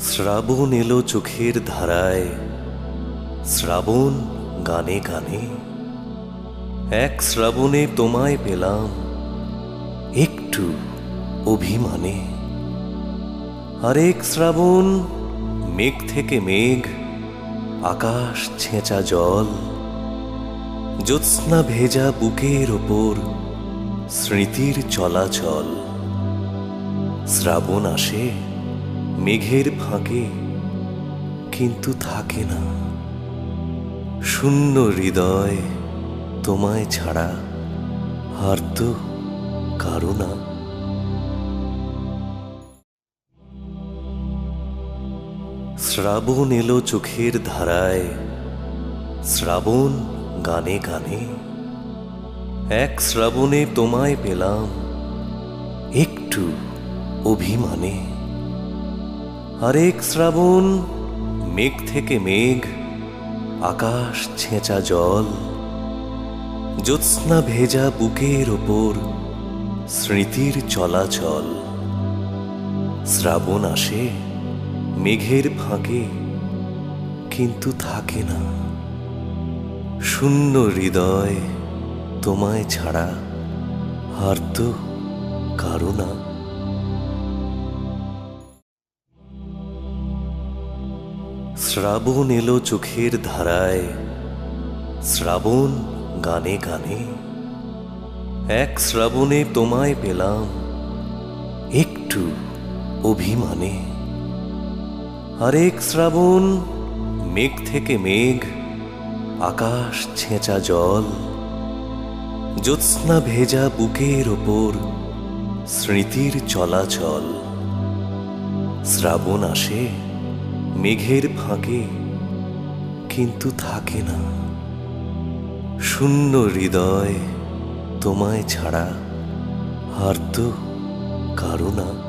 শ্রাবণ এলো চোখের ধারায়। শ্রাবণ গানে গানে। এক শ্রাবণে তোমায় পেলাম একটু অভিমানে। আরেক শ্রাবণ, মেঘ থেকে মেঘ, আকাশ ছেঁচা জল, জ্যোৎস্না ভেজা বুকের ওপর স্মৃতির চলাচল। শ্রাবণ আসে। মেঘের ফাঁকে কিন্তু থাকে না। শূন্য হৃদয় তোমায় ছাড়া আর তো কারও না। শ্রাবণ এলো চোখের ধারায়, শ্রাবণ গানে গানে। এক শ্রাবণে তোমায় পেলাম একটু অভিমানে। আরেক শ্রাবণ, মেঘ থেকে মেঘ, আকাশ ছেঁচা জল, জ্যোৎস্না ভেজা বুকের ওপর স্মৃতির চলাচল। শ্রাবণ আসে মেঘের ফাঁকে, কিন্তু থাকে না। শূন্য হৃদয় তোমায় ছাড়া, আর তো কারও না। শ্রাবণ এলো চোখের ধারায়। শ্রাবণ গানে গানে। এক শ্রাবণে তোমায় পেলাম একটু অভিমানে। আরেক শ্রাবণ মেঘ থেকে মেঘ, আকাশ ছেঁচা জল, জ্যোৎস্না ভেজা বুকের ওপর স্মৃতির চলাচল। শ্রাবণ আসে। মেঘের ফাঁকে কিন্তু থাকে না। শূন্য হৃদয় তোমায় ছাড়া আর তো কারও না।